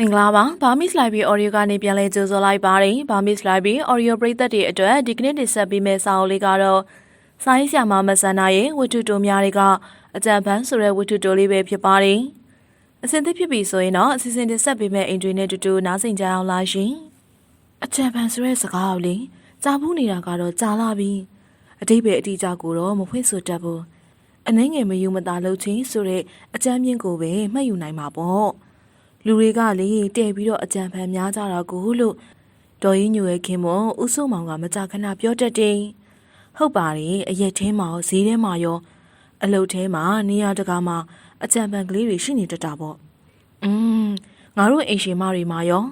မင်္ဂလာပါဘာမစ်လိုက်ပြီး audio ကနေပြန်လဲကြိုဆိုလိုက်ပါတယ်ဘာမစ်လိုက်ပြီး audio ပရိသတ်တွေအတွက်ဒီကနေ့တင်ဆက်ပေးမယ့်စာအုပ်လေးကတော့စာရေးဆရာမမဆန္ဒရဲ့ဝတ္ထုတိုများတွေကအကြံဖန်ဆိုတဲ့ဝတ္ထုတိုလေးပဲဖြစ်ပါတယ်အစဉ်သစ်ဖြစ်ပြီဆိုရင်တော့အစီအစဉ်တင်ဆက်ပေးမယ့်အိမ်တွေနဲ့တူတူနားဆင်ကြအောင်လားရှင်အကြံဖန်ဆိုတဲ့စကားကိုလေကြားဘူးနေတာကတော့ကြားလာပြီအတိတ်ပဲအတိအကျကိုတော့မဖွင့်ဆိုတတ်ဘူးအနှဲငယ်မယူမသားလုပ်ချင်းဆိုတဲ့အကြမ်းမြင့်ကိုပဲမှတ်ယူနိုင်မှာပေါ့ လူတွေကလေတဲ့ပြီးတော့အကြံဖန်များကြတာကိုလို့ဒေါ်ရင်ညိုရဲ့ခင်မွန်ဦးစိုးမောင်ကမကြခဏပြောတတ်တယ်ဟုတ်ပါတယ်အရက်ထဲမှာရောဈေးထဲမှာရော အလုတ်ထဲမှာနေရာတကာမှာအကြံဖန်ကလေးတွေရှိနေတတ်တာပေါ့อืมငါတို့အိမ်ရှင်မတွေမှာရော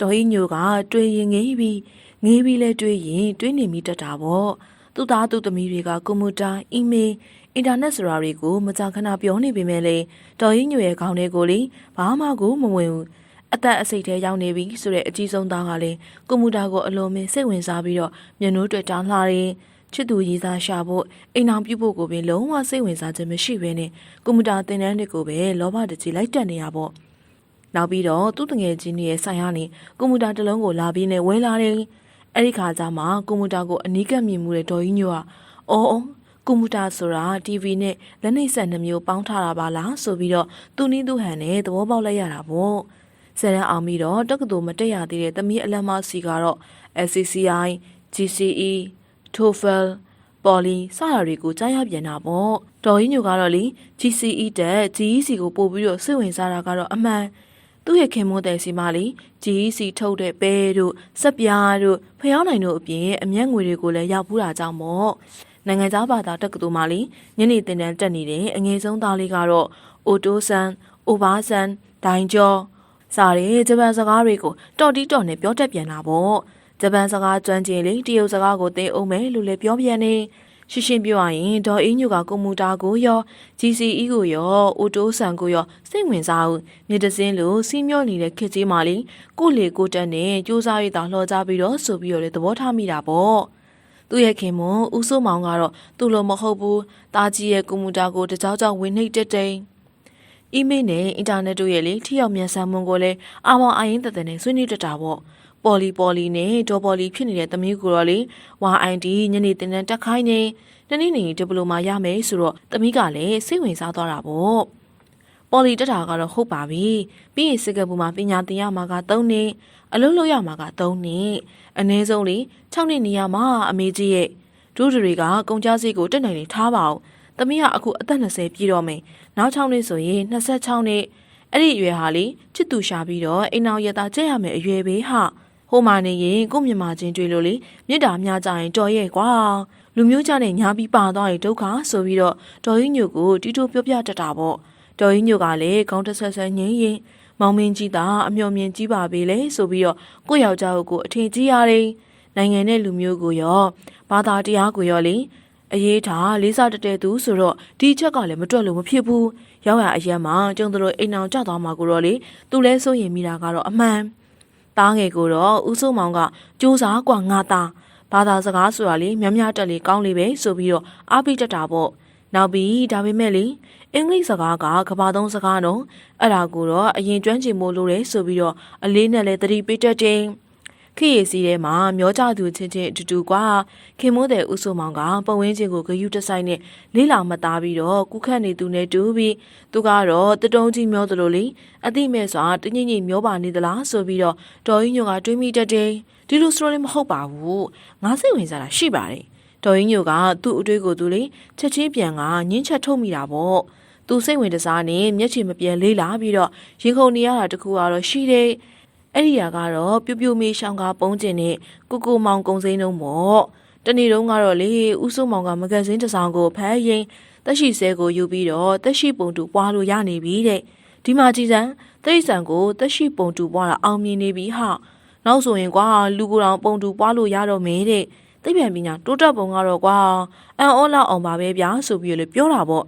ဒေါ်ရင်ညိုကတွေးရင်ငေးပြီးငေးပြီးလဲတွေးရင်တွေးနေမိတတ်တာပေါ့သူ့သားသူ့သမီးတွေကကွန်ပျူတာအီးမေးလ် အင်တာနက်ဆိုတာတွေကိုမကြာခဏပြောနေပေမဲ့လေတော်ရင်ညွရဲ့ခေါင်းထဲကိုလေဘာမှကိုမဝင်ဘူးအသက်အစိတ်ထဲရောက်နေပြီဆိုတဲ့အကြီးဆုံးသားကလည်းကွန်ပျူတာကိုအလုံးမင်းစိတ်ဝင်စားပြီးတော့မျက်နှာတွေ့တောင်းလှတယ်ချစ်သူရေးသားရှာဖို့အိမ်အောင်ပြုဖို့ကိုပင်လုံးဝစိတ်ဝင်စားခြင်းမရှိဘဲနဲ့ကွန်ပျူတာသင်တန်းတွေကိုပဲလောဘတကြီးလိုက်တက်နေရပေါ့နောက်ပြီးတော့သူ့တငယ်ချင်းရဲ့ဆိုင်ရနေကွန်ပျူတာတစ်လုံးကိုလာပြီးနဲ့ဝဲလာတယ်အဲ့ဒီခါကျမှကွန်ပျူတာကိုအနီးကပ်မြင်မှုတဲ့ဒေါ်ကြီးညိုကအော် ကွန်ပျူတာဆိုတာ TV နဲ့လက်နှိပ်ဆက်နှမျိုးပေါင်းထားတာပါလားဆိုပြီးတော့သူနည်းသူဟန်နဲ့သဘောပေါက်လိုက်ရတာပေါ့ဆယ်ရန်အောင်ပြီးတော့တက္ကသိုလ်မတက်ရသေးတဲ့သမီးအလက်မစီကတော့ SCCI GCE TOEFL Poly စတာတွေကိုကြားရပြန်တာပေါ့တော်ကြီးညိုကတော့လေ GCE တက် GEC ကိုပို့ပြီးတော့စိတ်ဝင်စားတာကတော့အမှန်သူ့ရဲ့ခင်မွန်းတဲ့စီမလေး GEC ထုတ်တဲ့ပဲတို့စက်ပြားတို့ဖျောင်းနိုင်တို့အပြင်အမျက်ငွေတွေကိုလည်းရောက်ဘူးတာကြောင့်မို့ နိုင်ငံသားဘာသာတက္ကသိုလ်မှာလေညနေသင်တန်းတက်နေတဲ့အငယ်ဆုံးသားလေးကတော့အိုတိုဆန်အိုဘာဆန်ဒိုင်ကျော်စားတဲ့ဂျပန်စကားတွေကိုတော်တီးတော်နဲ့ပြောတတ်ပြန်တာပေါ့ဂျပန်စကားကျွမ်းကျင်လေတရုတ်စကားကိုသင်အောင်မယ်လို့လည်းပြောပြန်နေရှင်းရှင်းပြောရရင်ဒေါ်အင်းညိုကကွန်ပျူတာကိုရော GCE ကိုရောအိုတိုဆန်ကိုရောစိတ်ဝင်စားဘူးမြေတစင်းလိုစီးမျောနေတဲ့ခစ်ကြီးမှလေကိုလေကိုတက်နဲ့စူးစမ်းရတာလှော်ကြပြီးတော့ဆိုပြီးတော့လေသဘောထားမိတာပေါ့ သူ့ရဲ့ခင်မွန်ဦးစိုးမောင်ကတော့သူ့လိုမဟုတ်ဘူးတာကြီးရဲ့ကွန်ပျူတာကိုတကြောင်ကြောင်ဝင်နှိပ်တက်တိန်အီးမေးလ်နဲ့အင်တာနက်တို့ရဲ့လေထိရောက်မြန်ဆန်မှုကိုလည်းအာမောင်အရင်တသက်နဲ့ဆွေးနွေးတတ်တာပေါ့ပေါ်လီပေါ်လီနဲ့ဒေါ်ပေါ်လီဖြစ်နေတဲ့သမီးကိုတော့လေ YID ညနေတင်တန်းတက်ခိုင်းနေတနေ့နေဒီပလိုမာရမယ်ဆိုတော့သမီးကလည်းစိတ်ဝင်စားသွားတာပေါ့ ပေါ်လီတက်တာကတော့ဟုတ်ပါပြီပြီးရင်စကပူမှာပညာသင်ရမှာက3နှစ်အလုပ်လုပ်ရမှာက3နှစ်အနည်းဆုံးလေ6နှစ်နေရမှာအမေကြီးရဲ့ဒုဒတွေကကုန်ကြစည်ကိုတက်နိုင်နေထားပါအောင်သမီးကအခုအသက်20ပြည့်တော့မယ်နောက်6နှစ်ဆိုရင်26နှစ်အဲ့ဒီအရွယ်ဟာလေချစ်သူရှာပြီးတော့အိမ်အောင်ရတာကြက်ရမယ်အရွယ်ပဲဟာဟိုမာနေရင်ကို့မြမချင်းတွေ့လို့လေမြစ်တာများကြရင်တော်ရဲ့ကွာလူမျိုးကြနဲ့ညာပြီးပါသွားရင်ဒုက္ခဆိုပြီးတော့ဒေါ်ကြီးညိုကိုတီတိုပြောပြတတ်တာပေါ့ ဒေါ်ကြီးညိုကလည်းခေါင်းတဆက်ဆက်ငိမ့်ရင်မောင်မင်းကြီးသာအမျော်မြင်ကြီးပါပေလေဆိုပြီးတော့ကိုယောက်ျားကိုအထင်ကြီးရတယ်နိုင်ငံနဲ့လူမျိုးကိုရောဘာသာတရားကိုရောလေအရေးထားလေးစားတတဲ့သူဆိုတော့ဒီချက်ကလည်းမတွက်လို့မဖြစ်ဘူးရောက်ရအရက်မှာကျုံတို့အိမ်အောင်ကြသွားမှာကိုတော့လေသူလဲစိုးရင်မိတာကတော့အမှန်သားငယ်ကိုတော့ဦးစိုးမောင်ကစူးစားกว่าငါသားဘာသာစကားဆိုတာလေမြများတက်လေကောင်းလေပဲဆိုပြီးတော့အားပေးတတ်တာပေါ့ နောက်ပြီးဒါပေမဲ့လေအင်္ဂလိပ်စကားကကဘာသုံးစကားတော့အဲ့ဒါကိုတော့အရင်ကျွမ်းကျင်မို့လို့လေဆိုပြီးတော့အလေးနဲ့လဲသတိပေးတတ်တယ်ခေရစီထဲမှာမျောကြသူချင်းချင်းအတူတူကွာခင်မိုးတဲ့ဦးစိုးမောင်ကပတ်ဝန်းကျင်ကိုဂယုတဆိုင်နဲ့လေးလာမသားပြီးတော့ကုခတ်နေသူနဲ့တူပြီးသူကတော့တတုံးကြီးမျောသလိုလေအတိမဲ့စွာတညိညိမျောပါနေသလားဆိုပြီးတော့ဒေါ်ကြီးညိုကတွေးမိတတ်တယ်ဒီလိုဆိုလည်းမဟုတ်ပါဘူးငါစိတ်ဝင်စားတာရှိပါတယ် ဒေါ်ကြီးညိုကသူ့အတွေးကိုသူလေချက်ချင်းပြန်ကညင်းချက်ထုတ်မိတာပေါ့သူစိတ်ဝင်တစားနဲ့မျက်ခြေမပြတ်လေးလာပြီးတော့ရင်ခုန်နေရတာတခုကတော့ရှိတယ်အဲ့ဒီဟာကတော့ပြူပြူမေးရှောင်းကပုံးကျင်နဲ့ကိုကိုမောင်ကုံစိမ်းလုံးပေါ့တနေ့တုန်းကတော့လေဦးစိုးမောင်ကမဂဇင်းတစ်စောင်ကိုဖတ်ရင်တက်ရှိဆဲကိုယူပြီးတော့တက်ရှိပုံတူပွားလို့ရနေပြီတဲ့ဒီမှာကြည်စံတိတ်ဆန်ကိုတက်ရှိပုံတူပွားတာအောင်မြင်နေပြီဟာနောက်ဆိုရင်ကွာလူကိုယ်တော်ပုံတူပွားလို့ရတော့မယ်တဲ့ သိပြန်ပညာတိုးတက်ပုံကတော့ကွာအန်အောလောက်အောင်ပါပဲဗျာဆိုပြီးလေပြောတာပေါ့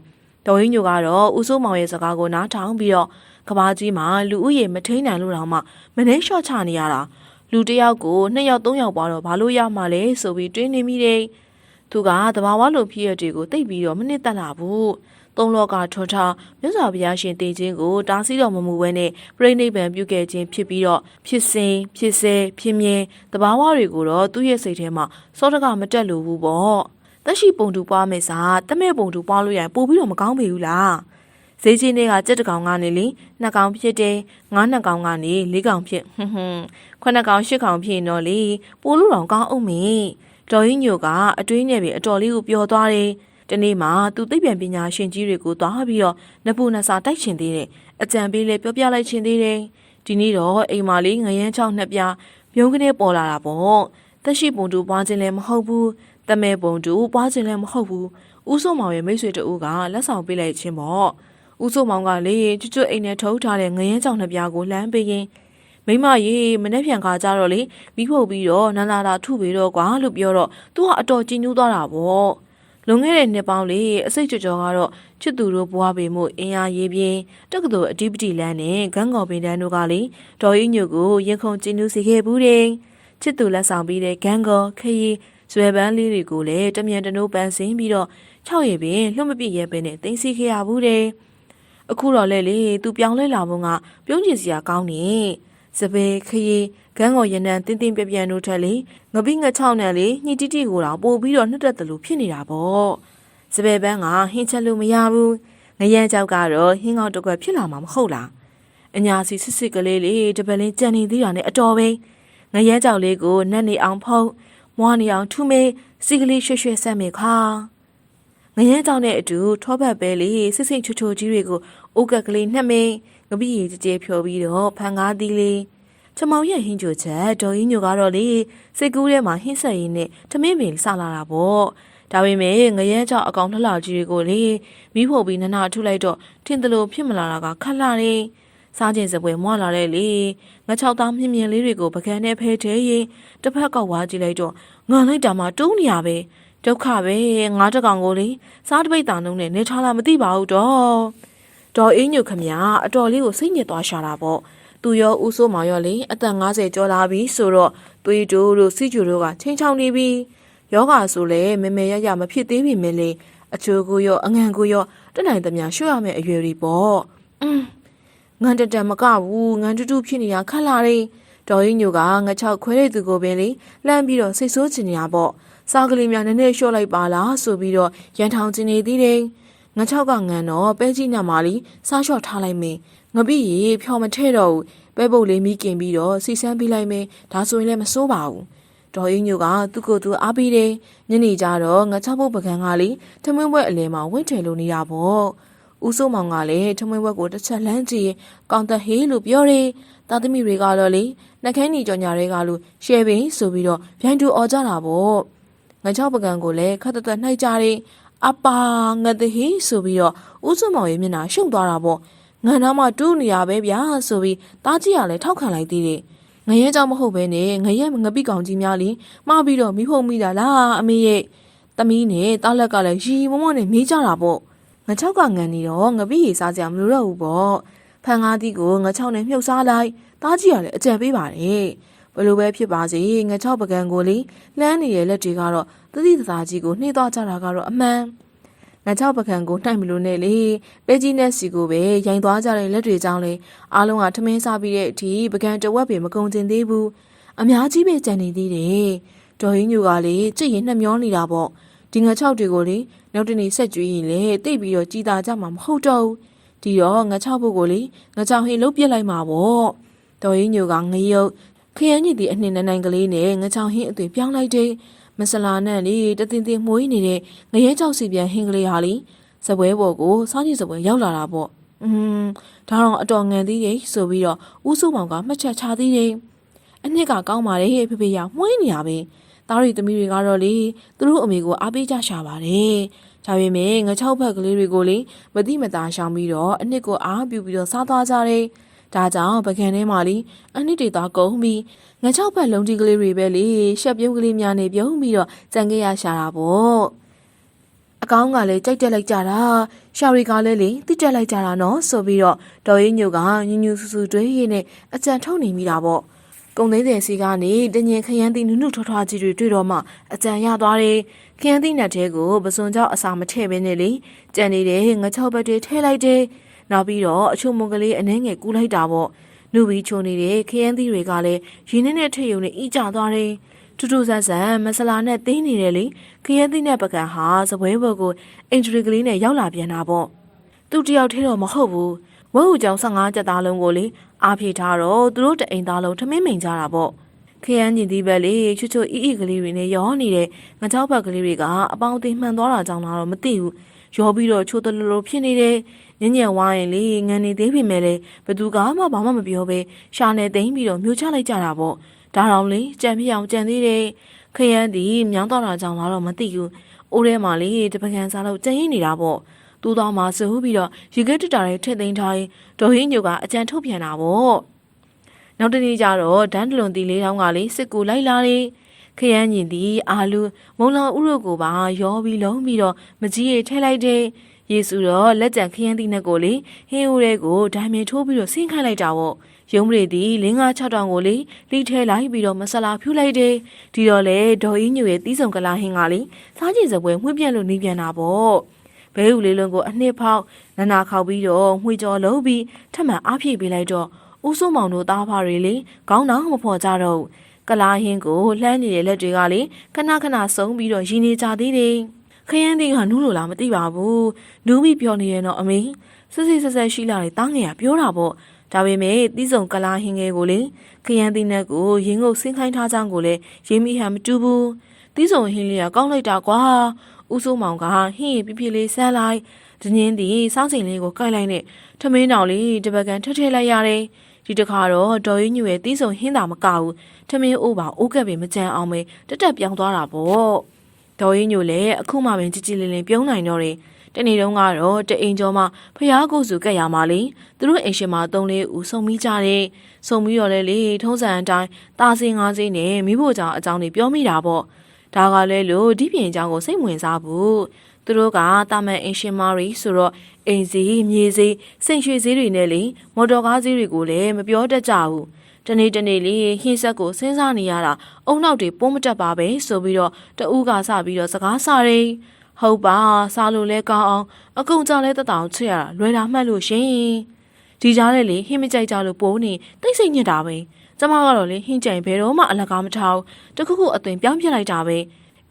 တော်ရင်းညိုကတော့ဦးစိုးမောင်ရဲ့စကားကိုနားထောင်ပြီးတော့ကဘာကြီးမှာလူဦးရေမထိန်နိုင်လို့တော့မှမနှဲလျှော့ချနေရတာလူတစ်ယောက်ကိုနှစ်ယောက်သုံးယောက်ပွားတော့ဘာလို့ရမှာလဲဆိုပြီးတွေးနေမိတယ်သူကတဘာဝလိုဖြစ်ရတွေကိုတိတ်ပြီးတော့မနစ်သက်လာဘူး သုံးလောကထောထားမြတ်စွာဘုရားရှင်တည်ခြင်းကိုတားဆီးတော်မမူဘဲနဲ့ပြိဋိဘံပြုခဲ့ခြင်းဖြစ်ပြီးတော့ဖြစ်စဉ်ဖြစ်စေဖြစ်မြင်တဘာဝတွေကိုတော့သူ့ရဲ့စိတ်ထဲမှာစောတကမတက်လို့ဘူးပေါ့တက်ရှိပုံတူပွားမယ်စာတမဲ့ပုံတူပွားလို့ရရင်ပို့ပြီးတော့မကောင်းပေဘူးလားဈေးချင်းတွေကကြက်တကောင်ကနေလေနှစ်ကောင်ဖြစ်တယ်ငါးနှစ်ကောင်ကနေလေးကောင်ဖြစ်ဟွန်းဟွန်းခုနှစ်ကောင်ရှစ်ကောင်ဖြစ်ရင်တော့လေပို့လို့တော့ကောင်းအောင်မေတော်ရင်ညိုကအတွေးနဲ့ပဲအတော်လေးကိုပျော်သွားတယ် တနေ့မှသူသိပ္ပံပညာရှင်ကြီးတွေကိုသွားပြီးတော့နပူနစာတိုက်ချင်သေးတယ်အကြံပေးလဲပြောပြလိုက်ချင်သေးတယ်ဒီနေ့တော့အိမ်မာလေးငရမ်းချောင်းနှစ်ပြားပြုံးကနေပေါ်လာတာပေါ့တက်ရှိပုံတူပွားခြင်းလည်းမဟုတ်ဘူးတမဲပုံတူပွားခြင်းလည်းမဟုတ်ဘူးဦးစိုးမောင်ရဲ့မိတ်ဆွေတူကလက်ဆောင်ပေးလိုက်ခြင်းပေါ့ဦးစိုးမောင်ကလေကျွတ်ကျွတ်အိမ်နဲ့ထုတ်ထားတဲ့ငရမ်းချောင်းနှစ်ပြားကိုလှမ်းပေးရင်မိမရေမနေ့ပြန်ခါကြတော့လေပြီးဖို့ပြီးတော့နန္ဒာတာထုပြီးတော့ကွာလို့ပြောတော့သူကအတော်ကြည်ညိုးသွားတာပေါ့ လွန်ခဲ့တဲ့နှစ်ပေါင်းလေးအစိတ်ကြော်ကြော်ကတော့ချစ်သူတို့ဘွားပေမှုအင်အားရေးပြင်းတက္ကသိုလ်အဓိပတိလန်းနဲ့ဂန်းကော်ပင်တန်းတို့ကလေဒေါ်ရင်ညိုကိုရင်ခုန်ကြည်ညိုစေခဲ့ဘူးတဲ့ချစ်သူလက်ဆောင်ပြီးတဲ့ဂန်းကော်ခရီးဇွဲပန်းလေးတွေကိုလည်းတမြန်တနိုးပန်းစင်းပြီးတော့၆ရည်ပင်လွတ်မပြည့်ရဲပဲနဲ့တင်စီခဲ့ရဘူးတဲ့အခုတော့လေလေသူပြောင်းလဲလာဖို့ကပြုံးကျင်စရာကောင်းနေစပယ်ခရီး ဂန်းကော်ရနံတင်းတင်းပြပြတို့ထက်လေငပိငချောင်းနဲ့လေညှိတိတိကိုတော့ပို့ပြီးတော့နှစ်တက်တယ်လို့ဖြစ်နေတာပေါ့စပယ်ပန်းကဟင်းချက်လို့မရဘူးငရမ်းကြောက်ကတော့ဟင်းကောက်တစ်ခွက်ဖြစ်လာမှာမဟုတ်လားအညာစီစစ်စစ်ကလေးလေးတပလင်းကြံနေသေးတာနဲ့အတော်ပဲငရမ်းကြောက်လေးကိုနတ်နေအောင်ဖုံးမွားနေအောင်ထူမေးစီကလေးရွှဲရွှဲဆက်မေခါငရမ်းကြောက်နဲ့အတူထောပတ်ပဲလေးစစ်စစ်ချူချူကြီးတွေကိုအိုးကက်ကလေးနှက်မင်းငပိရီကြဲကြဲဖြော်ပြီးတော့ဖန်ကားသီးလေး ချမောင်ရဲ့ဟင်းချိုချက်ဒေါ်ကြီးညိုကတော့လေစိတ်ကူးထဲမှာဟင်းဆက်ရင်းနဲ့ထမင်းပင်စလာတာပေါ့ဒါပေမဲ့ငရဲကြောက်အကောင်လှလှကြီးတွေကိုလေမိဖို့ပြီးနနာထုလိုက်တော့ထင်တယ်လို့ဖြစ်မလာတာကခက်လာတယ်စားကျင်စပွဲမွာလာတဲ့လေငါချောက်သားမြင်မြင်လေးတွေကိုပကံနဲ့ဖဲထဲရင်တစ်ဖက်ကဝါကြည့်လိုက်တော့ငန်လိုက်တာမှတုံးနေရပဲဒုက္ခပဲငါးတကောင်ကိုလေစားတပိတ်တန်လုံးနဲ့နေထားလာမသိပါဘူးတော့ဒေါ်အင်းညိုခမညာအတော်လေးကိုစိတ်ညစ်သွားရှာတာပေါ့ သူရောဦးစိုးမောင်ရောလေအသက်50ကျော်လာပြီဆိုတော့သွေးတိုးတို့စီကျူတို့ကချင်းချောင်းနေပြီယောဂါဆိုလဲမေမေရရမဖြစ်သေးပြီမင်းလေအချိုကိုရောအငန်ကိုရောတက်နိုင်သမျှရွှေ့ရမယ့်အရွယ်တွေပေါ့อืมငန်တတမကဘူးငန်တူတူဖြစ်နေတာခက်လာတယ်ဒေါ်ရင်ညိုကငချောက်ခွဲတဲ့သူကိုပင်လေလှမ်းပြီးတော့စိတ်ဆိုးချင်နေတာပေါ့စားကလေးများနည်းနည်းလျှော့လိုက်ပါလားဆိုပြီးတော့ရန်ထောင်ချင်နေသေးတယ်ငချောက်ကငန်တော့ပဲကြီးနတ်မာလီစားလျှော့ထားလိုက်မင်း ငပိရီဖြော်မထဲ့တော့ဘူးပဲပုတ်လေးမိกินပြီးတော့စီစမ်းပေးလိုက်မယ်ဒါဆိုရင်လည်းမစိုးပါဘူးဒေါ်ရင်ညိုကသူ့ကိုယ်သူအားပေးတယ်ညနေကြတော့ငချောက်ပုတ်ပကံကလေထမင်းဘွက်အလဲမှာဝင့်တယ်လို့နေတာပေါ့ဦးစိုးမောင်ကလည်းထမင်းဘွက်ကိုတစ်ချက်လမ်းကြည့်ကောင်းတဲ့ဟေးလို့ပြောတယ်တာသမီတွေကတော့လေနှခမ်းညီကြော်ညာတွေကလို့ရှယ်ပင်ဆိုပြီးတော့ဗျိုင်းတူអော်ကြတာပေါ့ငချောက်ပကံကိုလည်းခတ်သက်သက်နှိုက်ကြတယ်အပါငတ်တဲ့ဟေးဆိုပြီးတော့ဦးစိုးမောင်ရဲ့မျက်နှာရှုံသွားတာပေါ့ ငန်နာမတူးနေရပဲဗျာဆိုပြီးတားကြီးကလည်းထောက်ခံလိုက်သေးတယ်ငရဲကြောင့်မဟုတ်ပဲနဲ့ငရဲငပိကောင်ကြီးများလीမှားပြီးတော့မိဖို့မိတာလားအမေရဲ့သမီးနဲ့တားလက်ကလည်းရီမမနဲ့မေးကြတာပေါ့ငချောက်ကငန်နေတော့ငပိရီစားကြမလို့တော့ဘူးပေါ့ဖန်ကားသီးကိုငချောက်နဲ့မြုပ်စားလိုက်တားကြီးကလည်းအကြံပေးပါတယ်ဘလို့ပဲဖြစ်ပါစေငချောက်ပကံကိုလေလှမ်းနေတဲ့လက်တွေကတော့တတိတသားကြီးကိုနှိမ့်သွားကြတာကတော့အမှန် ငါချောက်ပကံကိုနှိုက်မလို့နဲ့လေပဲကြီးနဲ့စီကိုပဲရိုင်သွားကြတဲ့လက်တွေကြောင့်လေအားလုံးကထမင်းစားပြီးတဲ့အထိပကံတဝက်ပင်မကုန်ကျင်သေးဘူးအများကြီးပဲကြံနေသေးတယ်ဒေါ်ရင်းညူကလေကြည့်ရင်နှမျောနေတာပေါ့ဒီငါချောက်တွေကိုလေနောက်တနေ့ဆက်ကြွေးရင်လေတိတ်ပြီးတော့ကြည်တာကြမှာမဟုတ်တော့ဘူးဒီတော့ငါချောက်ဖို့ကိုလေငါချောက်ဟင်းလုတ်ပြစ်လိုက်မှာပေါ့ဒေါ်ရင်းညူကငရုတ်ခရမ်းညစ်ဒီအနှင်းနိုင်ကလေးနဲ့ငါချောက်ဟင်းအသွင်ပြောင်းလိုက်တဲ့ မဆလာနဲ့လေတသင်သင်မွေးနေတဲ့ငရဲကြောက်စီပြန်ဟင်းကလေးဟာလေစပွဲပေါ်ကိုစားကြည့်စပွဲရောက်လာတာပေါ့อืมဒါတော့အတော်ငန်သေးတယ်ဆိုပြီးတော့ဦးစုမောင်ကမှတ်ချက်ချသေးတယ်အနှစ်ကကောင်းပါတယ်ဖေဖေရမွေးနေရပဲသားရီသမီးတွေကတော့လေသူတို့အမေကိုအားပေးကြရှာပါတယ်ဒါပေမဲ့ငချောက်ဖက်ကလေးတွေကိုလေမတိမသားရှောင်ပြီးတော့အနှစ်ကိုအားပြုပြီးတော့စားသွားကြတယ် ဒါကြောင့်ပကံထဲမှာလီအနှစ်တွေသားကုန်ပြီးငချောက်ဖက်လုံးကြီးကလေးတွေပဲလေရှက်ပြုံးကလေးများနေပြုံးပြီးတော့ကြံခဲ့ရရှာတာပေါ့အကောင်းကလည်းကြိုက်တက်လိုက်ကြတာရှာရီကလည်းလေတိတက်လိုက်ကြတာနော်ဆိုပြီးတော့ဒေါ်ရင်းညိုကညူညူဆူဆူတွေးရင်းနဲ့အကြံထုတ်နေမိတာပေါ့ကုံသိန်းတဲ့စီကနေတညင်ခရမ်းသီးနုနုထွားထွားကြီးတွေတွေ့တော့မှအကြံရသွားတယ်ခရမ်းသီးနဲ့တဲကိုပစွန်ကြောက်အစာမထည့်ဘဲနဲ့လေကြံနေတဲ့ငချောက်ဘက်တွေထည့်လိုက်တယ် နောက်ပြီးတော့အချို့မုံကလေးအနှဲငယ်ကူးလိုက်တာပေါ့နုပြီးချိုနေတဲ့ခရမ်းသီးတွေကလည်းရင်းနဲ့နဲ့ထည့်ရုံနဲ့အီးကျသွားတယ်ထူးထူးဆန်းဆန်းမဆလာနဲ့တင်းနေတယ်လေခရမ်းသီးနဲ့ပကံဟာစပွဲဘက်ကိုအင်ဂျရီကလေးနဲ့ရောက်လာပြန်တာပေါ့သူတယောက်ထဲတော့မဟုတ်ဘူးဝဲဟူကြောင်15ကြက်သားလုံးကိုလေအားဖြည့်ထားတော့သူတို့တအိမ်သားလုံးထမင်းမိန်ကြတာပေါ့ခရမ်းကျင်သီးပဲလေချွတ်ချွတ်အီအီကလေးတွေနဲ့ရောနေတဲ့ငကြောက်ဘက်ကလေးတွေကအပေါင်းအသင်းမှန်သွားတာကြောင့်လားတော့မသိဘူးရောပြီးတော့ချိုးတလူလူဖြစ်နေတယ် ညညံဝိုင်းလေငံနေသေးပြီမဲ့လေဘသူကမှဘာမှမပြောပဲရှာနေသိမ့်ပြီးတော့မျိုးချလိုက်ကြတာပေါ့ဒါတော့လေကြံပြအောင်ကြံသေးတယ်ခရမ်းဒီမြောင်းတော့တာကြောင့်လားတော့မသိဘူးအိုးထဲမှာလေတပကံစားလို့ကြံရင်းနေတာပေါ့တူးတော်မှာစဟူးပြီးတော့ရေခဲတက်တာတွေထည့်သိမ်းထားရင်ဒေါ်ဟင်းညိုကအကြံထုတ်ပြန်တာပေါ့နောက်တနေ့ကျတော့ဒန်းတလွန်တီလေးတောင်းကလေစစ်ကူလိုက်လာတယ်ခရမ်းညင်ဒီအာလူမုံလောင်ဥရုကိုပါရောပြီးလုံးပြီးတော့မကြီးရထဲလိုက်တ ယ်ယေစုတော့လက်ကြံခရမ်းသီးနဲ့ကိုလေဟင်းဦးတွေကိုဒိုင်မြေထိုးပြီးတော့ဆင်းခိုင်းလိုက်တာပေါ့ရုံးပရိသီလင်းကား6တောင်ကိုလေလိထဲလိုက်ပြီးတော့မဆလာဖြူလိုက်တယ်ဒီတော့လေဒေါ်အင်းညိုရဲ့တီးစုံကလာဟင်းကလေစားကြည့်စပွဲမှွှပြက်လို့နေပြန်တာပေါ့ဘဲဥလေးလုံးကိုအနှစ်ဖောက်နနာခောက်ပြီးတော့မှွေကြော်လုံးပြီးထပ်မံအားဖြည့်ပေးလိုက်တော့ဦးစိုးမောင်တို့သားဖားတွေလေခေါင်းတော့မဖော်ကြတော့ကလာဟင်းကိုလှမ်းနေတဲ့လက်တွေကလေခဏခဏစုံပြီးတော့ရင်းနေကြသေးတယ် ခရမ်းသီးကနူးလို့လားမသိပါဘူးနူးပြီးပြောနေရတော့အမေစစ်စစ်ဆက်ဆက်ရှိလာတယ်တားငယ်ကပြောတာပေါ့ဒါပေမဲ့တီးစုံကလာဟင်းငယ်ကိုလေခရမ်းသီးနဲ့ကိုရင်းငုတ်ဆင်းခိုင်းထားကြကိုလေရင်းမိဟန်မတူဘူးတီးစုံဟင်းလေးကကောင်းလိုက်တာကွာဦးစိုးမောင်ကဟင်းရပြပြလေးဆန်းလိုက်ဒင်းင်းဒီစောင်းစင်လေးကိုကိုက်လိုက်နဲ့ထမင်းတောင်လေးတပကံထထည့်လိုက်ရတယ်ဒီတခါတော့ဒေါ်ရင်းညူရဲ့တီးစုံဟင်းတာမကဘူးထမင်းအိုးပါအိုးကပ်ပင်မကြမ်းအောင်ပဲတက်တက်ပြောင်းသွားတာပေါ့ ဒေါ်ရင်းညူလည်းအခုမှပင်ကြည်ကြည်လင်လင်ပြုံးနိုင်တော့တယ်တနေ့တုန်းကတော့တအိမ်ကျော်မှဖျားကိုစုကက်ရမှာလေသူတို့အိမ်ရှင်မသုံးလေးဦးစုံမိကြတယ်စုံပြီးတော့လေလေထုံးစံအတိုင်းတာစင်ငါးစင်းနဲ့မိဖို့ကြောင့်အကြောင်းတွေပြောမိတာပေါ့ဒါကလည်းလို့ဒီပြင်အကြောင်းကိုစိတ်ဝင်စားဘူးသူတို့ကတာမန်အင်ရှင်မာရီဆိုတော့အိမ်စီမြေစီစိန်ရွှေစည်းတွေနဲ့လေမော်တော်ကားစည်းတွေကိုလည်းမပြောတတ်ကြဘူး တနေ့တနေ့လေးဟင်းဆက်ကိုစဉ်းစားနေရတာအုံနောက်တွေပုံးမတက်ပါပဲဆိုပြီးတော့တူးကစပြီးတော့စကားစားတယ်ဟုတ်ပါစားလို့လဲကောင်းအောင်အကုံကြောင့်လဲတတောင်ချစ်ရတာလွယ်တာမှတ်လို့ရှင်ဒီကြားထဲလေဟင်းမကြိုက်ကြလို့ပိုးနေတိတ်ဆိတ်ညစ်တာပဲကျမကတော့လေဟင်းကြိုင်ဘယ်တော့မှအလကားမထားဘူးတခုခုအသွင်ပြောင်းပြလိုက်တာပဲ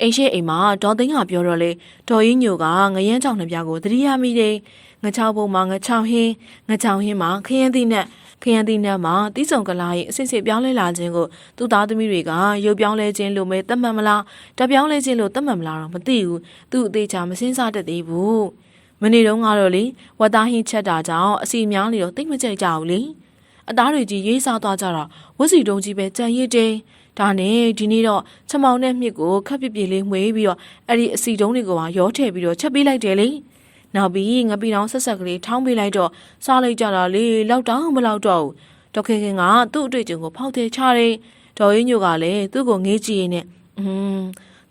အိမ်ရှိအိမ်မှာဒေါ်သိန်းကပြောတော့လေဒေါ်ကြီးညိုကငရမ်းချောင်းနှပြကိုသတိရမိတယ်ငချောင်းပုံမှာငချောင်းဟင်းငချောင်းဟင်းမှာခရမ်းသီးနဲ့ ခရမ်းသီးနဲ့မှာတီးစုံကလာရဲ့အစစ်စစ်ပြောင်းလဲလာခြင်းကိုသူ့သားသမီးတွေကရုပ်ပြောင်းလဲခြင်းလို့မဲသတ်မှတ်မလားတပြောင်းလဲခြင်းလို့သတ်မှတ်မလားတော့မသိဘူးသူ့အသေးချာမစင်းစားတတ်သေးဘူးမနေ့တုန်းကတော့လေဝတ်သားဟင်းချက်တာကြောင့်အစီများနေတော့တိတ်မကြိုက်ကြဘူးလေအသားတွေကြီးရေးစားသွားကြတာဝတ်စီတုံးကြီးပဲကြံရစ်တယ်ဒါနဲ့ဒီနေ့တော့ချမောင်နဲ့မြစ်ကိုခက်ပြပြလေးမှွေးပြီးတော့အဲ့ဒီအစီတုံးတွေကိုပါရောထည့်ပြီးတော့ချက်ပေးလိုက်တယ်လေ နောက်ပြီးငပိတောင်ဆက်ဆက်ကလေးထောင်းပေးလိုက်တော့စားလိုက်ကြတာလေလောက်တောင်မလောက်တော့ဘူးဒေါက်ခင်ခင်ကသူ့အတွေ့အကြုံကိုဖောက်တယ်ချတယ်ဒေါ်ရင်းညိုကလည်းသူ့ကိုငေးကြည့်ရင်းနဲ့อืม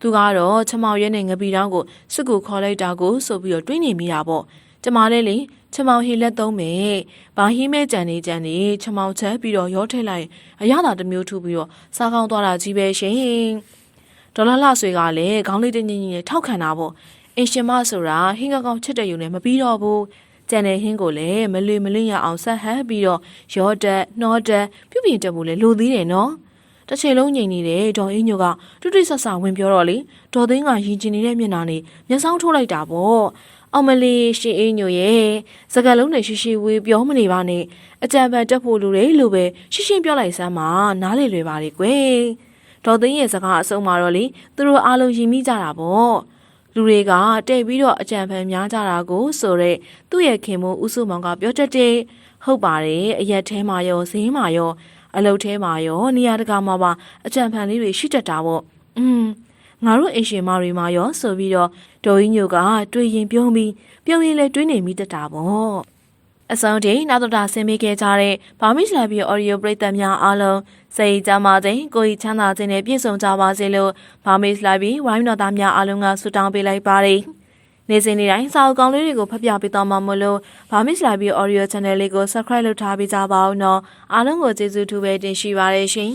သူကတော့ချမောင်ရဲနဲ့ငပိတောင်ကိုစစ်ကူခေါ်လိုက်တာကိုဆိုပြီးတော့တွေးနေမိတာပေါ့ကျမလည်းလေချမောင်ဟီလက်သုံးမယ်။ဘာဟီးမဲကြံနေကြံနေချမောင်ချက်ပြီးတော့ရောထည့်လိုက်အရသာတစ်မျိုးထူပြီးတော့စားကောင်းသွားတာကြီးပဲရှင်။ဒေါ်လာလှဆွေကလည်းခေါင်းလေးတင်းတင်းကြီးနဲ့ထောက်ခံတာပေါ့။ အင်ရှင်မဆိုတာဟင်းကောင်းချစ်တဲ့ယူနဲ့မပြီးတော့ဘူး။ကြံတဲ့ဟင်းကိုလည်းမလွေမလင့်ရအောင်ဆက်ဟပ်ပြီးတော့ရောတက်နှောတက်ပြုပြင်တက်ဖို့လည်းလိုသေးတယ်နော်။တစ်ချိန်လုံးငြိမ်နေတဲ့ဒေါ်အင်းညိုကတွတ်တွတ်ဆဆဝင်ပြောတော့လေဒေါ်သိန်းကရင်ကျင်နေတဲ့မျက်နှာနဲ့မျက်စောင်းထိုးလိုက်တာပေါ့အောင်မလေးရှင်အင်းညိုရဲ့စကလုံးနဲ့ရှိရှိဝေးပြောမနေပါနဲ့အကြံပန်တက်ဖို့လိုတယ်လို့ပဲရှင်းရှင်းပြောလိုက်စမ်းပါနားလေလွယ်ပါလေကွယ်ဒေါ်သိန်းရဲ့စကားအဆုံးမှာတော့လေသူတို့အားလုံးယဉ်မိကြတာပေါ့ လူတွေကတဲ့ပြီးတော့အကြံဖန်များကြတာကိုဆိုတော့သူ့ရဲ့ခင်မိုးဦးစုမောင်ကပြောတတ်တယ်ဟုတ်ပါတယ်အရက်ထဲမှာရောဈေးမှာရောအလုတ်ထဲမှာရောနေရာတကာမှာပါအကြံဖန်လေးတွေရှိတတ်တာပေါ့อืมငါတို့အိမ်ရှင်မတွေမှာရောဆိုပြီးတော့ဒေါ်ကြီးညိုကတွေးရင်ပြုံးပြီးပြုံးရင်လည်းတွေးနေမိတတ်တာပေါ့ အဆုံးထိနောက်တော့တာဆင်ပေးခဲ့ကြတဲ့ဘာမစ်လာပြီးအော်ဒီယိုပရိသတ်များအားလုံးစိတ်ကြမ်းပါစေကိုယ်ချမ်းသာခြင်းနဲ့ပြည့်စုံကြပါစေလို့ဘာမစ်လာပြီးဝိုင်းတော်သားများအားလုံးကဆုတောင်းပေးလိုက်ပါတယ်နေစဉ်နေ့တိုင်းစာအုပ်ကောင်းလေးတွေကိုဖတ်ပြပေးသွားမှာမို့လို့ဗာမစ်လာပြီး audio channel လေးကို subscribe လုပ်ထားပေးကြပါဦးနော်အားလုံးကိုကျေးဇူးထူးပဲတင်ရှိပါရရှင်